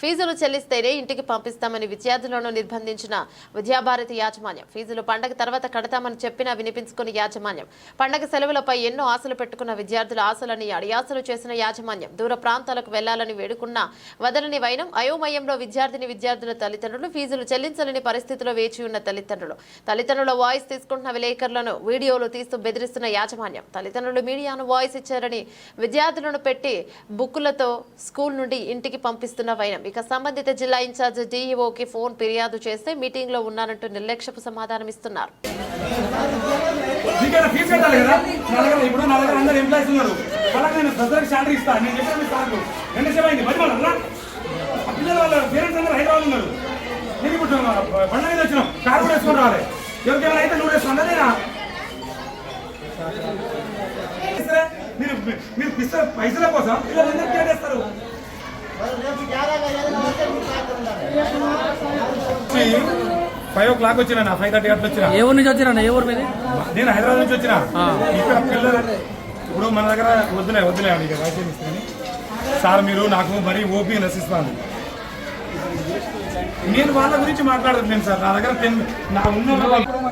ఫీజులు చెల్లిస్తేనే ఇంటికి పంపిస్తామని విద్యార్థులను నిర్బంధించిన విద్యాభారతి యాజమాన్యం. ఫీజులు పండగ తర్వాత కడతామని చెప్పినా వినిపించుకుని యాజమాన్యం. పండగ సెలవులపై ఎన్నో ఆశలు పెట్టుకున్న విద్యార్థుల ఆశలని అడియాసలు చేసిన యాజమాన్యం. దూర ప్రాంతాలకు వెళ్ళాలని వేడుకున్నా వదలని వైనం అయోమయంలో విద్యార్థిని విద్యార్థుల తల్లిదండ్రులు ఫీజులు చెల్లించలేని పరిస్థితిలో వేచి ఉన్న తల్లిదండ్రులు. తల్లిదండ్రుల వాయిస్ తీసుకుంటున్న విలేకరులను వీడియోలు తీస్తూ బెదిరిస్తున్న యాజమాన్యం. తల్లిదండ్రులు మీడియాను వాయిస్ ఇచ్చారని విద్యార్థులను పెట్టి బుక్కులతో స్కూల్ నుండి ఇంటికి పంపిస్తున్న వైనం. ఇక సంబంధిత జిల్లా ఇన్ఛార్జ్ డీఈఓకి ఫోన్ ఫిర్యాదు చేస్తే మీటింగ్లో ఉన్నానంటూ నిర్లక్ష్యపు సమాధానం ఇస్తున్నారు. అయితే నువ్వు వేసుకున్నా నేనా మీరు మీరు పిస్త పైసల కోసం పిల్లలు ఎందుకు కేటేస్తారు ఫైవ్ ఓ క్లాక్ వచ్చిన ఫైవ్ థర్టీ అట్లా వచ్చిన? ఏ ఊరు నుంచి వచ్చిరా ఏ ఊరు మీది? నేను హైదరాబాద్ నుంచి వచ్చిన. ఇక్కడ పిల్లలు ఇప్పుడు మన దగ్గర వద్దులే వద్దులే ఇక వైద్యం ఇస్తుంది? సార్ మీరు నాకు మరీ ఓపీ నశిస్తాను నేను వాళ్ళ గురించి మాట్లాడట్లేదు సార్. నా దగ్గర టెన్ నా ఉన్న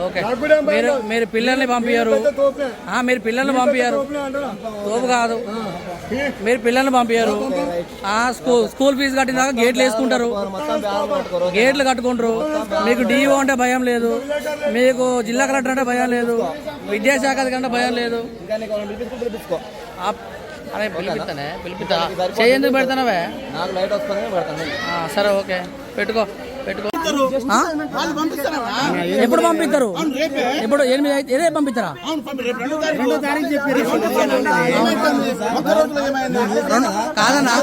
ఓకే. మీరు. మీరు పిల్లల్ని పంపించారు మీరు పిల్లల్ని పంపించారు? తోపు కాదు. మీరు పిల్లల్ని పంపించారు ఆ స్కూల్ స్కూల్ ఫీజు కట్టినాక గేట్లు వేసుకుంటారు. గేట్లు కట్టుకుంటారు. మీకు డిఓ అంటే భయం లేదు. మీకు జిల్లా కలెక్టర్ అంటే భయం లేదు. విద్యాశాఖ కంటే భయం లేదు. ఆ- అరే పిలిపిస్తానే పిలిపిస్తా చేయి ఎందుకు పెడతానవే నాకు లైట్ వస్తుంది పెడతాను. ఆ, సరే ఓకే. పెట్టుకో. పెట్టుకో? ఎప్పుడు పంపిస్తారు? ఎప్పుడు ఎనిమిది అయితే ఇదే పంపిస్తారా? రెండు- కాదన్నా?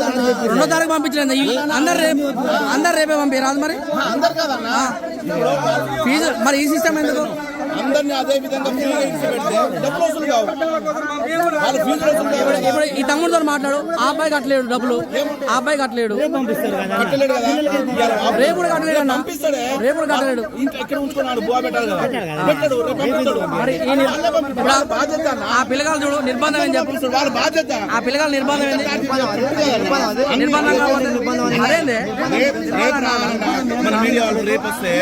రెండో తారీఖు పంపించలేదు? అందరు రేపు అందరు రేపే పంపిరాదు మరి. ఫీజు మరి ఈ సిస్టమ్ ఎందుకు? అందరినీ అదే విధంగా డబ్బులు వసూలు కావు. వాళ్ళ ఫీజులు ఇప్పుడు ఈ తమ్ముడితో మాట్లాడు. ఆ అబ్బాయి కట్టలేడు డబ్బులు. ఆ అబ్బాయి కట్టలేడు. కదా? రేపు కూడా కట్టలేడు అన్న. పంపిస్తాడే? రేపు కూడా కట్టలేడు. ఇంట్లో ఎక్కడ ఉంచుకున్నాడు బువా కదా? పెట్టాడు మరి ఈ బాధ్యత. ఆ పిల్లగాలు చూడు నిర్బంధం ఏం చెప్పు? పంపిస్తాడు. వాళ్ళ బాధ్యత. ఆ పిల్లగాల నిర్బంధం ఏంది? నిర్బంధం అదేంది రేపు రేపు రావాలన్నా మన మీడియా వాళ్ళు రేపు వస్తే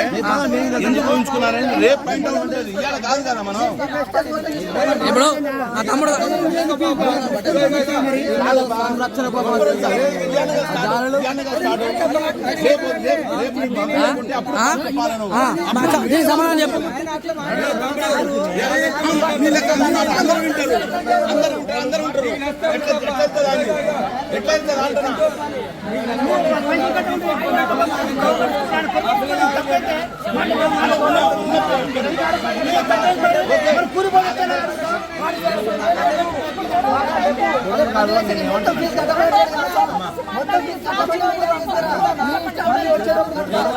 ఎందుకు ఉంచుకున్నారని రేపు బయట ఉంటుంది ఇవాళ కాదు కదా మనం ఇప్పుడు ఆ తమ్ముడు రేపు రేపు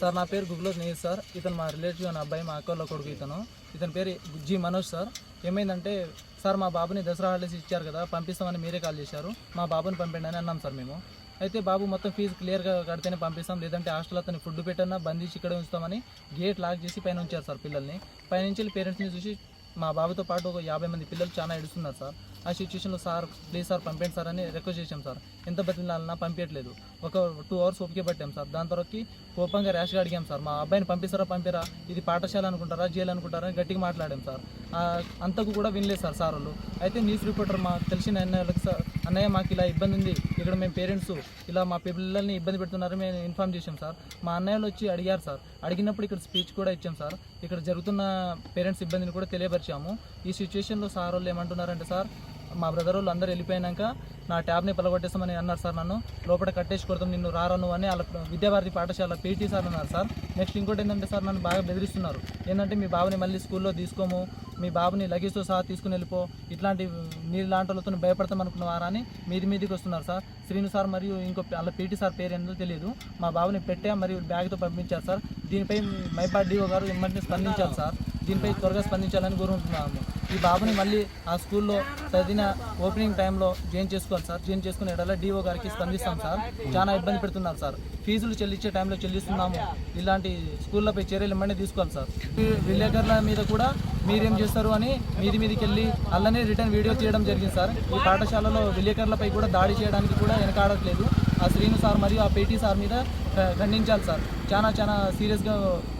సార్ నా పేరు గుగ్లో స్నేహిత్ సార్. ఇతను మా రిలేటివ్ అనే అబ్బాయి మా అక్కలో కొడుకు ఇతను. ఇతని పేరు జి మనోజ్ సార్. ఏమైందంటే సార్ మా బాబుని దసరా హాలిడేస్ ఇచ్చారు కదా పంపిస్తామని మీరే కాల్ చేశారు. మా బాబుని పంపండి అని అన్నాం సార్ మేము. అయితే బాబు మొత్తం ఫీజు క్లియర్గా కడితేనే పంపిస్తాం. లేదంటే హాస్టల్ అతని ఫుడ్ పెట్టన్నా బంధించి ఇక్కడే ఉంచుతామని గేట్ లాక్ చేసి పైన ఉంచారు సార్ పిల్లల్ని. పైనుంచి పేరెంట్స్ని చూసి మా బాబుతో పాటు ఒక యాభై మంది పిల్లలు చాలా ఎడుస్తున్నారు సార్. ఆ సిచ్యువేషన్లో సార్ ప్లీజ్ సార్ పంపండి సార్ అని రిక్వెస్ట్ చేశాం సార్. ఎంత బతిలాలన్నా పంపించట్లేదు ఒక టూ అవర్స్ ఓపిక పట్టాం సార్. దాని తర్వాత కోపంగా ర్యాష్గా అడిగాం సార్. మా అబ్బాయిని పంపిస్తారా పంపిరా? ఇది పాఠశాల అనుకుంటారా జైలు అనుకుంటారా? అని గట్టిగా మాట్లాడాం సార్. అంతకు కూడా వినలేదు సార్ సార్ వాళ్ళు. అయితే న్యూస్ రిపోర్టర్ మాకు తెలిసిన అన్నయ్యలకు సార్ అన్నయ్య మాకు ఇలా ఇబ్బంది ఉంది. ఇక్కడ మేము పేరెంట్స్ ఇలా మా పిల్లల్ని ఇబ్బంది పెడుతున్నారని మేము ఇన్ఫామ్ చేసాం సార్. మా అన్నయ్యలు వచ్చి అడిగారు సార్. అడిగినప్పుడు ఇక్కడ స్పీచ్ కూడా ఇచ్చాం సార్. ఇక్కడ జరుగుతున్న పేరెంట్స్ ఇబ్బందిని కూడా తెలియపరిచాము. ఈ సిచ్యువేషన్లో సార్ వాళ్ళు ఏమంటున్నారంటే సార్ మా బ్రదర్ వాళ్ళు అందరూ వెళ్ళిపోయినాక నా ట్యాబ్ని పలగొట్టేస్తామని అన్నారు సార్ నన్ను. లోపల కట్టేసి కొడతాం నిన్ను రారాను అని వాళ్ళ విద్యాభారతి పాఠశాల పీటీ సార్ అన్నారు సార్. నెక్స్ట్ ఇంకోటి ఏంటంటే సార్ నన్ను బాగా బెదిరిస్తున్నారు. ఏంటంటే మీ బాబుని మళ్ళీ స్కూల్లో తీసుకోము మీ బాబుని లగేజ్తో సహా తీసుకుని వెళ్ళిపో ఇట్లాంటి మీరు లాంటి వాళ్ళతో భయపడతాం అనుకున్నవారా అని మీది మీదికి వస్తున్నారు సార్. శ్రీను సార్ మరియు ఇంకో వాళ్ళ పీటీ సార్ పేరు ఏందో తెలియదు మా బాబుని పెట్టా మరియు బ్యాగ్తో పంపించారు సార్. దీనిపై మైపాడ్ డీఓ గారు వెంటనే స్పందించాలి సార్. దీనిపై త్వరగా స్పందించాలని కోరుకుంటున్నాము. ఈ బాబుని మళ్ళీ ఆ స్కూల్లో చదివిన ఓపెనింగ్ టైంలో జాయిన్ చేసుకోవాలి సార్. జాయిన్ చేసుకునే ఎడల డిఓ గారికి స్పందిస్తాం సార్. చాలా ఇబ్బంది పెడుతున్నారు సార్. ఫీజులు చెల్లించే టైంలో చెల్లిస్తున్నాము. ఇలాంటి స్కూళ్ళపై చర్యలు ఇమ్మని తీసుకోవాలి సార్. విలేకరుల మీద కూడా మీరేం చేస్తారు అని మీది మీదికి వెళ్ళి అల్లనే రిటర్న్ వీడియో చేయడం జరిగింది సార్. ఈ పాఠశాలలో విలేకరులపై కూడా దాడి చేయడానికి కూడా వెనకాడట్లేదు. ఆ శ్రీను సార్ మరియు ఆ పేటీ సార్ మీద ఖండించాలి సార్. చాలా చాలా సీరియస్గా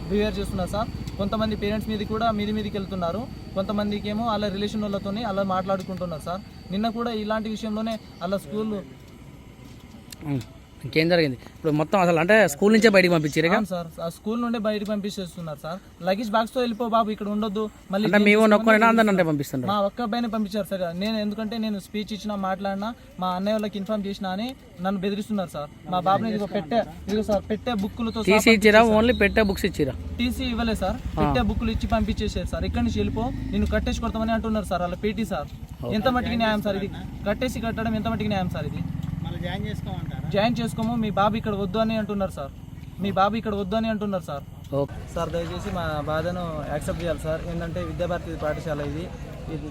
బిహేవ్ చేస్తున్నారు సార్. కొంతమంది పేరెంట్స్ మీద కూడా మీది మీదకి వెళ్తున్నారు. కొంతమందికి ఏమో అలా రిలేషన్ వాళ్ళతో అలా మాట్లాడుకుంటున్నారు సార్. నిన్న కూడా ఇలాంటి విషయంలోనే అలా స్కూల్ ఇంకేం జరిగింది? ఇప్పుడు మొత్తం అసలు అంటే స్కూల్ నుంచే బయటికి పంపించారు సార్. ఆ స్కూల్ నుండి బయటకు పంపించేస్తున్నారు సార్. లగేజ్ బాక్స్తో వెళ్ళిపో బాబు ఇక్కడ ఉండొద్దు. మళ్ళీ అంటే మీ ఓన్ ఒక్కరైనా పంపిస్తుండ్రు? మా ఒక్క అబ్బాయిని పంపించారు సార్. నేను ఎందుకంటే నేను స్పీచ్ ఇచ్చినా మాట్లాడినా మా అన్నయ్య వాళ్ళకి ఇన్ఫార్మ్ చేసినా అని నన్ను బెదిరిస్తున్నారు సార్. మా బాబుని ఇదిగో పెట్టే ఇదిగో సార్ పెట్టే బుక్కులతో టీసీ ఇచ్చిరా? ఓన్లీ పెట్టే బుక్స్ ఇచ్చిరా? టీసీ ఇవ్వలేదు సార్. పెట్టే బుక్కులు ఇచ్చి పంపించేసారు సార్. ఇక్కడి నుంచి వెళ్ళిపో నేను కట్టేసి కొడతామని అంటున్నారు సార్ వాళ్ళ పీటీ సార్. ఎంత మట్టికి న్యాయం సార్ ఇది? కట్టేసి కట్టడం ఎంత మట్టికి న్యాయం సార్ ఇది? జాయిన్ జాయిన్ చేసుకోము మీ బాబు ఇక్కడ వద్దు అని అంటున్నారు సార్. మీ బాబు ఇక్కడ వద్దు అని అంటున్నారు సార్. సార్ దయచేసి మా బాధను యాక్సెప్ట్ చేయాలి సార్. ఏంటంటే విద్యాభారతి పాఠశాల ఇది.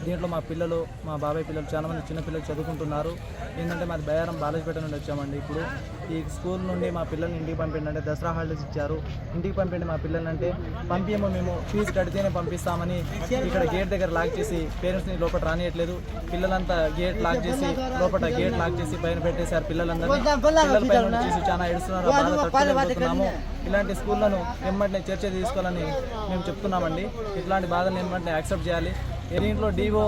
దీంట్లో మా పిల్లలు మా బాబాయ్ పిల్లలు చాలా మంది చిన్న పిల్లలు చదువుకుంటున్నారు. ఏంటంటే మాది బయారం బాలాజీపేట నుండి వచ్చామండి ఇప్పుడు. ఈ స్కూల్ నుండి మా పిల్లల్ని ఇంటికి పంపిండి అంటే దసరా హాలిడేస్ ఇచ్చారు. ఇంటికి పంపిండి మా పిల్లల్ని అంటే పంపించమో మేము. ఫీజు కడితేనే పంపిస్తామని ఇక్కడ గేట్ దగ్గర లాక్ చేసి పేరెంట్స్ని లోపల రానియట్లేదు. పిల్లలంతా గేట్ లాక్ చేసి లోపల గేట్ లాక్ చేసి పైన పెట్టేశారు పిల్లలందరూ పిల్లల పైన చేసి చాలా ఏడుస్తున్నారు. ఇలాంటి స్కూళ్ళను వెంబడినే చర్చ తీసుకోవాలని మేము చెప్తున్నామండి. ఇట్లాంటి బాధలు వెంబడినే యాక్సెప్ట్ చేయాలి. దీంట్లో డివో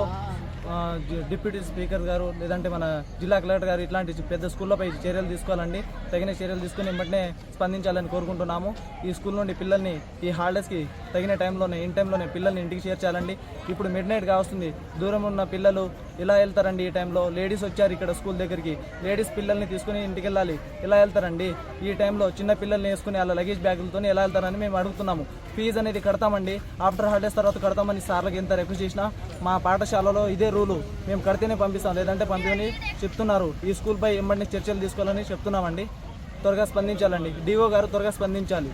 డిప్యూటీ స్పీకర్ గారు లేదంటే మన జిల్లా కలెక్టర్ గారు ఇట్లాంటి పెద్ద స్కూళ్ళపై చర్యలు తీసుకోవాలండి. తగిన చర్యలు తీసుకుని వెంబటనే స్పందించాలని కోరుకుంటున్నాము. ఈ స్కూల్ నుండి పిల్లల్ని ఈ హాలిడేస్కి తగిన టైంలోనే ఇన్ టైంలోనే పిల్లల్ని ఇంటికి చేర్చాలండి ఇప్పుడు మిడ్ నైట్ కావస్తుంది. దూరం ఉన్న పిల్లలు ఇలా వెళ్తారండి ఈ టైంలో. లేడీస్ వచ్చారు ఇక్కడ స్కూల్ దగ్గరికి. లేడీస్ పిల్లల్ని తీసుకుని ఇంటికి వెళ్ళాలి. ఇలా వెళ్తారండి. ఈ టైంలో చిన్న పిల్లల్ని వేసుకుని అలా లగేజ్ బ్యాగులతో ఎలా వెళ్తారని మేము అడుగుతున్నాము. ఫీజు అనేది కడతామండి. ఆఫ్టర్ హాలిడేస్ తర్వాత కడతామని సార్లకు ఎంత రిక్వెస్ట్ చేసినా మా పాఠశాలలో ఇదే రూలు. మేము కడితేనే పంపిస్తాం. లేదంటే పంపిణీ చెప్తున్నారు. ఈ స్కూల్పై ఇమ్మడిని చర్చలు తీసుకోవాలని చెప్తున్నామండి. త్వరగా స్పందించాలండి. డిఓ గారు త్వరగా స్పందించాలి.